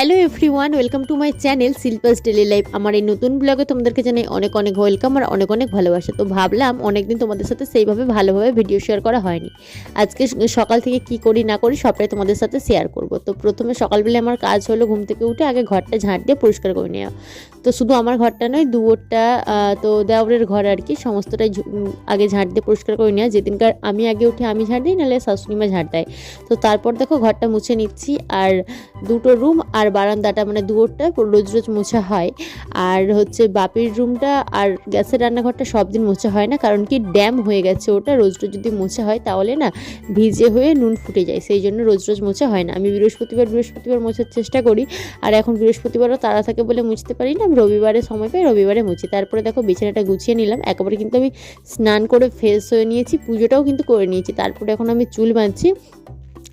Hello everyone welcome to my channel Shilpa's daily life আমার এই নতুন ব্লগে তোমাদেরকে জানাই অনেক অনেক ওয়েলকাম আর অনেক অনেক ভালোবাসা। তো ভাবলাম অনেকদিন তোমাদের সাথে সেইভাবে ভালোভাবে ভিডিও শেয়ার করা হয়নি। আজকে সকাল থেকে কি করি না করি সবটাই তোমাদের সাথে শেয়ার করব। তো প্রথমে সকালবেলা আমার কাজ হলো ঘুম থেকে উঠে আগে ঘরটা ঝাঁট দিয়ে পরিষ্কার করে নেওয়া। তো শুধু আমার ঘরটা নয় দুয়োরটা তো দেওরের ঘর আর কি, সমস্তটাই আগে ঝাঁট দিয়ে পরিষ্কার করে নেওয়া। যেদিনকার আমি আগে উঠে আমি ঝাঁট দিই, নাহলে শাশুড়িমা ঝাঁট দেয়। তো তারপর দেখো ঘরটা মুছে নিচ্ছি আর দুটো রুম আর বারান্দাটা মানে দুয়োরটা রোজ রোজ মোছা হয়। আর হচ্ছে বাপির রুমটা আর গ্যাসের রান্নাঘরটা সব দিন মোছা হয় না, কারণ কি ড্যাম হয়ে গেছে ওটা রোজ রোজ যদি মোছা হয় তাহলে না ভিজে হয়ে নুন ফুটে যায়, সেই জন্য রোজ রোজ মোছা হয় না। আমি বৃহস্পতিবার বৃহস্পতিবার মোছার চেষ্টা করি, আর এখন বৃহস্পতিবারও তারা থাকে বলে মুছতে পারি না, আমি রবিবারে সময় পাই, রবিবারে মুছি। তারপরে দেখো বিছানাটা গুছিয়ে নিলাম, একেবারে কিন্তু আমি স্নান করে ফ্রেশ হয়ে নিয়েছি, পুজোটাও কিন্তু করে নিয়েছি। তারপরে এখন আমি চুল বাঁধছি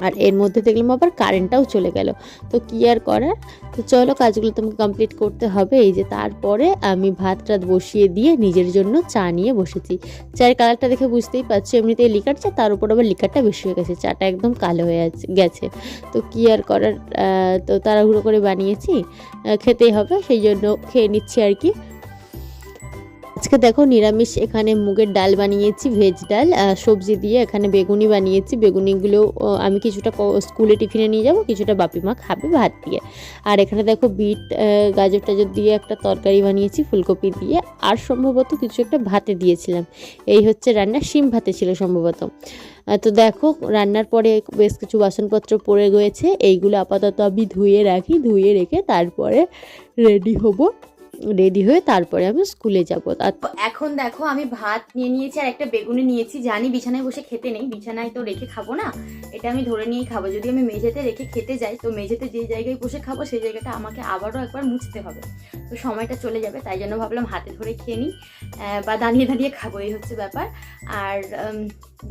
আর এর মধ্যে দেখলাম আবার কারেন্টটাও চলে গেল। তো কি আর করার? তো চলো কাজগুলো তোমাকে কমপ্লিট করতে হবে। এই যে তারপরে আমি ভাত টাত বসিয়ে দিয়ে নিজের জন্য চা নিয়ে বসেছি। চায়ের কালারটা দেখে বুঝতেই পারছ, এমনিতেই লিকার চা, তার উপর আবার লিকারটা বেশি হয়ে গেছে। চাটা একদম কালো হয়ে গেছে। তো কি আর করার? তো তাড়াহুড়ো করে বানিয়েছি। খেতেই হবে, সেই জন্য খেয়ে নিচ্ছি আর কি। আজকে দেখো নিরামিষ এখানে মুগের ডাল বানিয়েছি ভেজ ডাল সবজি দিয়ে এখানে বেগুনি বানিয়েছি। বেগুনিগুলো আমি কিছুটা স্কুলে টিফিনে নিয়ে যাব, কিছুটা বাপি মা খাবে ভাত দিয়ে। আর এখানে দেখো বিট গাজর টাজর দিয়ে একটা তরকারি বানিয়েছি, ফুলকপি দিয়ে, আর সম্ভবত কিছু একটা ভাতে দিয়েছিলাম। এই হচ্ছে রান্না, শিম ভাতে ছিল সম্ভবত। তো দেখো, রান্নার পরে বেশ কিছু বাসনপত্র পড়ে গিয়েছে, এইগুলো আপাতত আমি ধুয়ে রাখি, ধুয়ে রেখে তারপরে রেডি হব। রেডি হয়ে তারপরে আমি স্কুলে যাব। আর এখন দেখো, আমি ভাত নিয়ে নিয়েছি আর একটা বেগুনি নিয়েছি। জানি বিছানায় বসে খেতে নেই, বিছানায় তো রেখে খাব না। এটা আমি ধরে নিয়েই খাব। যদি আমি মেঝেতে রেখে খেতে যাই, তো মেঝেতে যে জায়গায় বসে খাব, সেই জায়গাটা আমাকে আবারও একবার মুছতে হবে। তো সময়টা চলে যাবে, তাই জন্য ভাবলাম হাতে ধরে খেয়ে নিই। বা দাঁড়িয়ে দাঁড়িয়ে খাব, এই হচ্ছে ব্যাপার। আর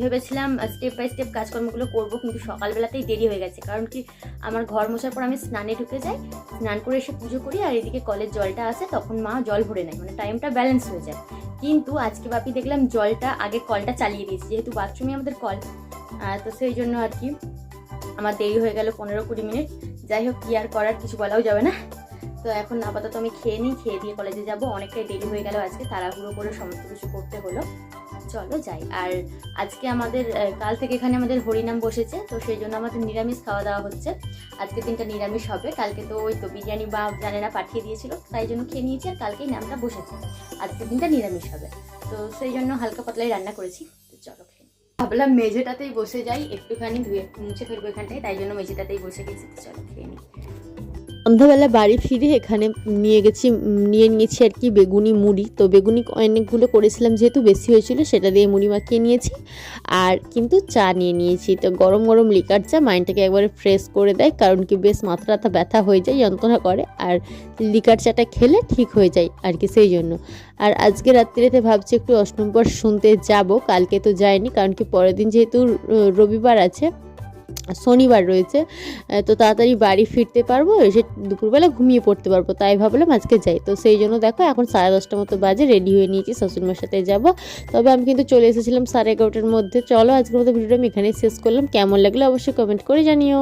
ভেবেছিলাম স্টেপ বাই স্টেপ কাজকর্মগুলো করব, কিন্তু সকালবেলাতেই দেরি হয়ে গেছে। কারণ কি, আমার ঘর মোছার পর আমি স্নানে ঢুকে যাই, স্নান করে এসে পুজো করি, আর এদিকে কলের জলটা আসে, তখন মা জল ভরে নেয় মানে টাইমটা ব্যালেন্স হয়ে যায়। কিন্তু আজকে বাপি দেখলাম জলটা, আগে কলটা চালিয়ে দিয়েছি, যেহেতু বাথরুমে আমাদের কল তো সেই জন্য আর কি, আমার দেরি হয়ে গেল পনেরো কুড়ি মিনিট। যাই হোক, কি আর করার, কিছু বলাও যাবে না। তো এখন আপাতত আমি খেয়ে নিই, খেয়ে দিয়ে কলেজে যাব, অনেকটাই দেরি হয়ে গেল আজকে, তাড়াহুড়ো করে সমস্ত কিছু করতে হলো। চলো যাই। আর আজকে আমাদের কাল থেকে এখানে আমাদের হরিনাম বসেছে, তো সেই জন্য আমাদের নিরামিষ খাওয়া দাওয়া হচ্ছে। আজকে দিনটা নিরামিষ হবে। কালকে তো ওই তো বিরিয়ানি বা জানেরা পাঠিয়ে দিয়েছিল, তাই জন্য খেয়ে নিয়েছি আর কালকেই নামটা বসেছে। আজকে দিনটা নিরামিষ হবে। তো সেই জন্য হালকা পাতলাই রান্না করেছি, তো চলো ভাবলাম মেঝেটাতেই বসে যাই, একটুখানি ধুয়ে মুছে ফেলব এখানটায়, তাই জন্য মেঝেটাতেই বসে গেছি, তো চলো খেয়ে নিই সন্ধ্যাবেলা বাড়ি ফিরে এখানে নিয়ে গেছি, নিয়ে নিয়েছি আর কি বেগুনি মুড়ি। তো বেগুনি অনেকগুলো করেছিলাম যেহেতু বেশি হয়েছিল, সেটা দিয়ে মুড়ি মাখিয়ে নিয়েছি। আর কিন্তু চা নিয়ে নিয়েছি। তো গরম গরম লিকার চা মাইন্ডটাকে একবারে ফ্রেশ করে দেয়, কারণ কি বেশ মাথা টাথা ব্যথা হয়ে যায়, যন্ত্রণা করে। আর লিকার চাটা খেলে ঠিক হয়ে যায় আর কি সেই জন্য। আর আজকে রাত্রিতে ভাবছি একটু অষ্টমপর শুনতে যাব, কালকে তো যায়নি কারণ কি পরের দিন যেহেতু রবিবার আছে শনিবার রয়েছে তো তাড়াতাড়ি বাড়ি ফিরতে পারব, এসে দুপুরবেলা ঘুমিয়ে পড়তে পারব, তাই ভাবলাম আজকে যাই। তো সেই জন্য দেখো, এখন সাড়ে দশটার মতো বাজে রেডি হয়ে নিয়েছি শাশুড়িমার সাথে যাব। তবে আমি কিন্তু চলে এসেছিলাম সাড়ে এগারোটার মধ্যে। চলো, আজকের মতো ভিডিওটা আমি এখানেই শেষ করলাম। কেমন লাগল অবশ্যই কমেন্ট করে জানিও।